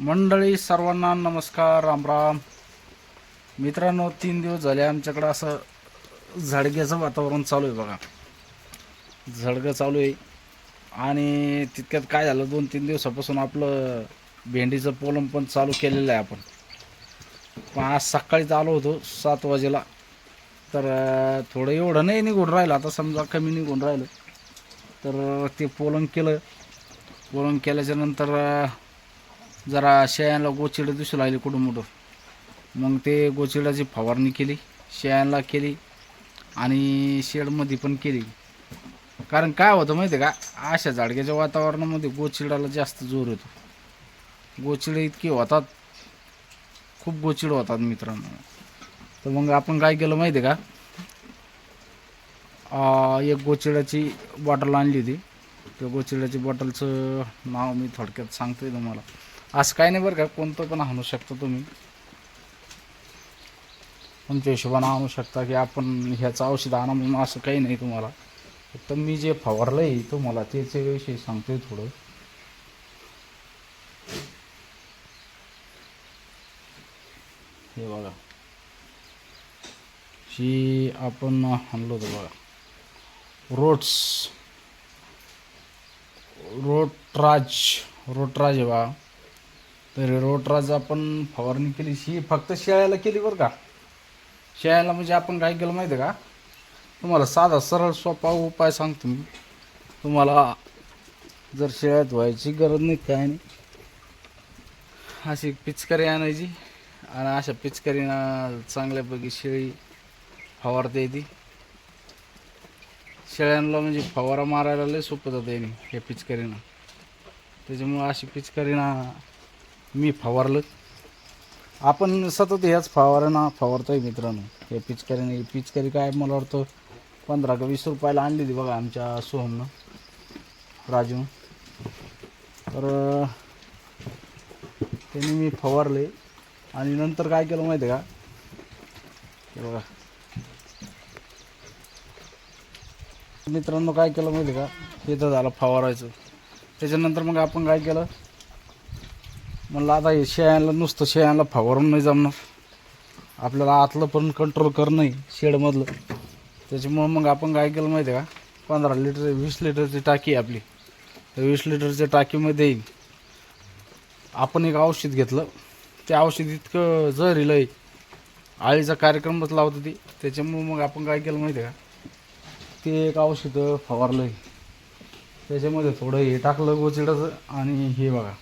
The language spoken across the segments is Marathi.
मंडळी सर्वांना नमस्कार राम राम. मित्रांनो तीन दिवस झाले आमच्याकडं असं झडग्याचं वातावरण चालू आहे बघा. झडगं चालू आहे. आणि तितक्यात काय झालं दोन तीन दिवसापासून आपलं भेंडीचं पोलम पण चालू केलेलं आहे आपण. पण आज सकाळीच आलो होतो सात वाजेला. तर थोडं एवढं नाही निघून राहिलं. आता समजा कमी निघून राहिलं. तर ते पोलम केलं. पोलम केल्याच्यानंतर जरा शेळ्यांना गोचिडं दिसू लागली कुठं मोठं. मग ते गोचिडाची फवारणी केली शेळ्यांना केली आणि शेडमध्ये पण केली. कारण काय होतं माहिती आहे का अशा झाडक्याच्या वातावरणामध्ये गोचिडाला जास्त जोर येतो. गोचिडे इतके होतात खूप गोचिड होतात मित्रांनो. तर मग आपण काय केलं माहिती आहे का आ, एक गोचिडाची बॉटल आणली होती. त्या गोचिडाची बॉटलचं नाव मी थोडक्यात सांगतोय तुम्हाला. असं काय नाही बरं का कोणतं पण आणू शकता तुम्ही. तुमच्या हिशोबानं आणू शकता की आपण ह्याचं औषध आणा म्हणून असं काही नाही तुम्हाला. फक्त मी जे फवारलं आहे तुम्हाला त्याच्याविषयी सांगतोय थोडं. हे बघा. शी आपण आणलो होतो बघा. रोट्स. रोटराज. रोटराज आहे बा. तर रोटराज आपण फवारणी केली. ही फक्त शेळ्याला केली बरं का? शेळ्याला म्हणजे आपण काय केलं माहिती आहे का? तुम्हाला साधा सरळ सोपा उपाय सांगतो मी. तुम्हाला जर शेळ्यात व्हायची गरज नाही काय नाही अशी पिचकारी आणायची आणि अशा पिचकारीनं चांगल्यापैकी शेळी फवारता येते. शेळ्यांना म्हणजे फवारा मारायला लय सोपं जातं याने या पिचकारीनं. त्याच्यामुळं अशी पिचकारीनं मी फवारलं आपण सतत ह्याच फवारानं फवारतोय मित्रांनो. या पिचकारीने पिचकारी काय मला वाटतं पंधरा का वीस रुपयाला आणली होती बघा आमच्या सोहमनं. राजू. तर त्यांनी त्याने मी फवारले. आणि नंतर काय केलं माहिती आहे का? बघा. मित्रांनो काय केलं माहिती आहे का? हे तर झालं फवारायचं. त्याच्यानंतर मग आपण काय केलं? म्हणलं आता हे शेळ्यांना नुसतं शेळ्यांना फवारून नाही जमणार. आपल्याला आतलं पण कंट्रोल करणं आहे शेडमधलं. त्याच्यामुळं मग आपण काय केलं माहिती आहे का? पंधरा लिटर वीस लिटरची टाकी आहे आपली. त्या वीस लिटरच्या टाकीमध्ये आपण एक औषध घेतलं. ते औषध इतकं जहरीलं आहे. आळीचा कार्यक्रमच लावतो ती त्याच्यामुळं मग आपण काय केलं माहिती आहे का? ते एक औषध फवारलं आहे त्याच्यामध्ये थोडं हे टाकलं गोचिडाचं आणि हे बघा.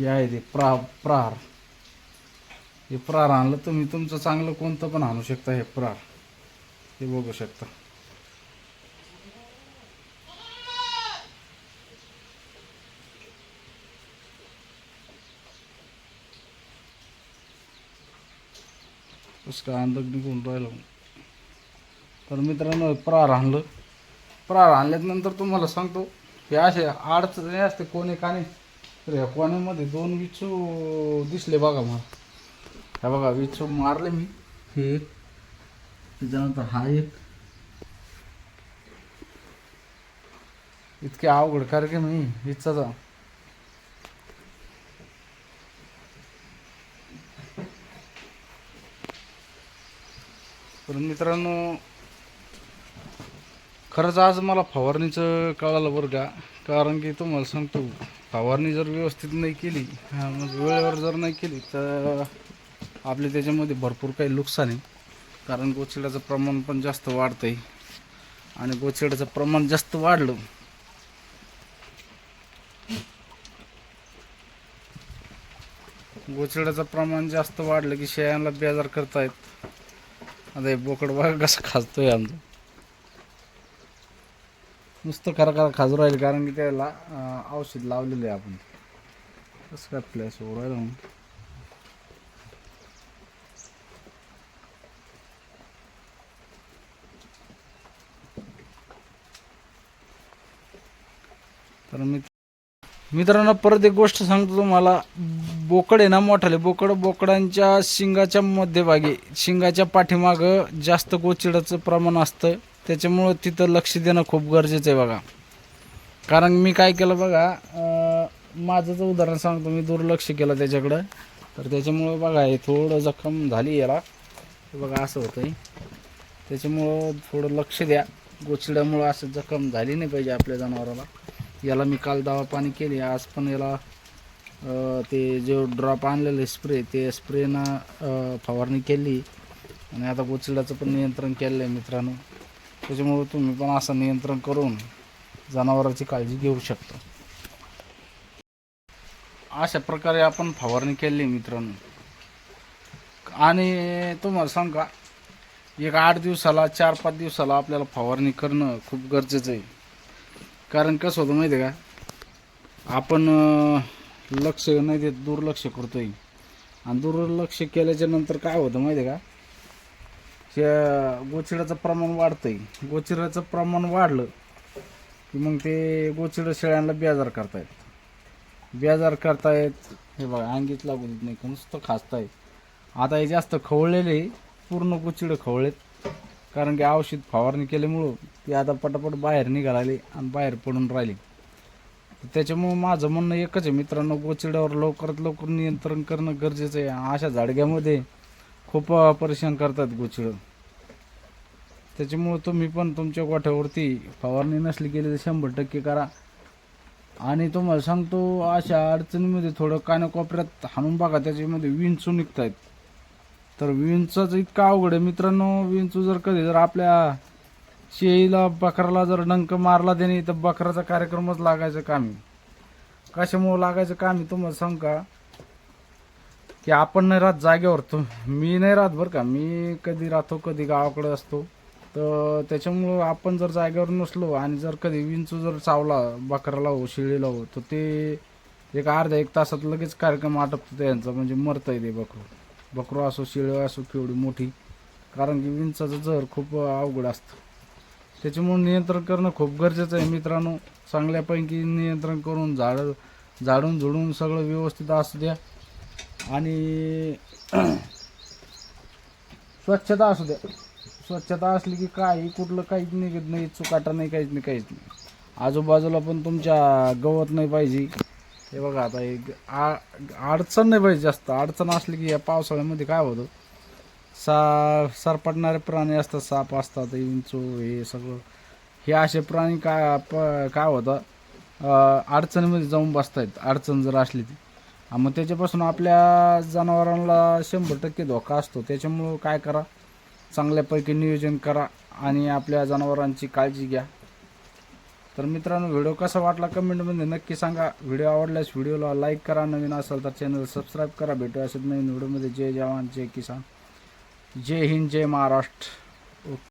हे आहे ते प्रा प्रार. हे प्रार आणलं तुम्ही तुमचं चांगलं कोणतं पण आणू शकता हे प्रार. हे बघू शकता. कसं काय निघून राहिलं तर मित्रांनो प्रार आणलं. प्रार आणल्यानंतर तुम्हाला सांगतो हे असे अडचणी असते कोणे काने. तर ह्या कोण्यामध्ये दोन विचू दिसले बघा मला. ह्या बघा विचू मारले मी. हे. एक त्याच्यानंतर हा एक. इतके अवघड कार्यक्रम आहे. इच्छाचा तर मित्रांनो खरंच आज मला फवारणीचं कळालं बरं का कारण की तुम्हाला सांगतो फवारणी जर व्यवस्थित नाही केली मग वेळेवर जर नाही केली तर आपले त्याच्यामध्ये भरपूर काही नुकसान आहे. कारण गोचिडाचं प्रमाण पण जास्त वाढतं आहे आणि गोचिडाचं प्रमाण जास्त वाढलं गोचिडाचं प्रमाण जास्त वाढलं की शेळ्यांना बेजार करतायत. आता हे बोकड बघा कसं खाजतोय आमचं. नुसतं खरं खरं खाजू राहील कारण की त्याला औषध लावलेलं आहे आपण. कसं काय फ्लॅश ओढायला मग? तर मी मित्रांनो परत एक गोष्ट सांगतो तुम्हाला. बोकड आहे ना मोठाले बोकड बोकडांच्या शिंगाच्या मध्यभागी शिंगाच्या पाठीमागं जास्त गोचिडाचं प्रमाण असतं. त्याच्यामुळं तिथं लक्ष देणं खूप गरजेचं आहे बघा. कारण मी काय केलं बघा माझंच उदाहरण सांगतो मी दुर्लक्ष केलं त्याच्याकडं. तर त्याच्यामुळं बघा हे थोडं जखम झाली याला. बघा असं होतंय. त्याच्यामुळं थोडं लक्ष द्या. गोचिड्यामुळं असं जखम झाली नाही पाहिजे आपल्या जनावराला. याला मी काल दवा पाणी केली आज पण याला ते जो ड्रॉप आणलेले स्प्रे ते स्प्रेनं फवारणी केली. आणि आता गोचिड्याचं पण नियंत्रण केलं आहे मित्रांनो. त्याच्यामुळं तुम्ही पण असं नियंत्रण करून जनावरांची काळजी घेऊ शकता. अशा प्रकारे आपण फवारणी केली मित्रांनो. आणि तुम्हाला सांगा एक आठ दिवसाला चार पाच दिवसाला आपल्याला फवारणी करणं खूप गरजेचं आहे. कारण कसं होतं माहिती आहे का आपण लक्ष नाही देत दुर्लक्ष करतोय. आणि दुर्लक्ष केल्याच्यानंतर काय होतं माहिती आहे का गोचिडाचं प्रमाण वाढतंय. गोचिडाचं प्रमाण वाढलं की मग ते गोचिडं शेळ्यांना बेजार करतायत. बेजार करतायत हे बघा अंगीच लागू देत नाही नुसतं खासतायत. आता हे जास्त खवळलेले पूर्ण गोचिडं खवळलेत. कारण की औषध फवारणी केल्यामुळं ते आता पटापट बाहेर निघाले आणि बाहेर पडून राहिले. त्याच्यामुळं माझं म्हणणं एकच आहे मित्रांनो गोचिड्यावर लवकरात लवकर नियंत्रण करणं गरजेचं आहे. अशा झाडग्यामध्ये खूप परेशान करतात गोचिडं. त्याच्यामुळं तुम्ही पण तुमच्या गोठ्यावरती फवारणी नसली केली तर शंभर टक्के करा. आणि तुम्हाला सांगतो अशा अडचणीमध्ये थोडं कानाकोपऱ्यात हाणून बघा त्याच्यामध्ये विंचू निघत आहेत तर विंचाचं इतकं अवघड आहे. मित्रांनो विंचू जर कधी जर आपल्या शेळीला बकराला जर डंक मारला त्याने तर बकराचा कार्यक्रमच लागायचं कामी. कशामुळं लागायचं कामी? तुम्हाला सांग का? की आपण नाही राहत जागेवर. तो मी नाही राहत बरं का. मी कधी राहतो कधी गावाकडे असतो. तर त्याच्यामुळं आपण जर जागेवर नसलो आणि जर कधी विंचू जर चावला बकराला हो शिळीला हो तर ते एक अर्ध्या एक तासात लगेच कार्यक्रम आटपतो त्यांचा. म्हणजे मरता ते बकरू. बकरू असो शिळ असो केवढी मोठी. कारण की विंचाचं जर खूप अवघड असतं. त्याच्यामुळे नियंत्रण करणं खूप गरजेचं आहे मित्रांनो. चांगल्यापैकी नियंत्रण करून झाडं झाडून झुडून सगळं व्यवस्थित असू द्या. आणि स्वच्छता असू द्या स्वच्छता असली की काही कुठलं काहीच निघत नाही चुकाटा नाही काहीच नाही काहीच नाही. आजूबाजूला पण तुमच्या गवत नाही पाहिजे. हे बघा आता एक आ अडचण नाही पाहिजे जास्त. अडचण असली की या पावसाळ्यामध्ये काय होतं? सा सरपटणारे प्राणी असतात साप असतात इंचू हे सगळं. हे असे प्राणी काय प काय होतं? अडचणीमध्ये जाऊन बसतायत. अडचण जर असली ती. मग त्याच्यापासून आपल्या जनावरांना शंभर टक्के धोका असतो. त्याच्यामुळं काय करा? चांगल्यापैकी नियोजन करा आणि आपल्या जनावरांची काळजी घ्या. तर मित्रांनो व्हिडिओ कसा वाटला कमेंटमध्ये नक्की सांगा. व्हिडिओ आवडल्यास व्हिडिओला लाईक करा. नवीन असेल तर चॅनल सबस्क्राईब करा. भेटू असेच नवीन व्हिडिओमध्ये. जय जवान जय किसान. जय हिंद जय महाराष्ट्र. ओके.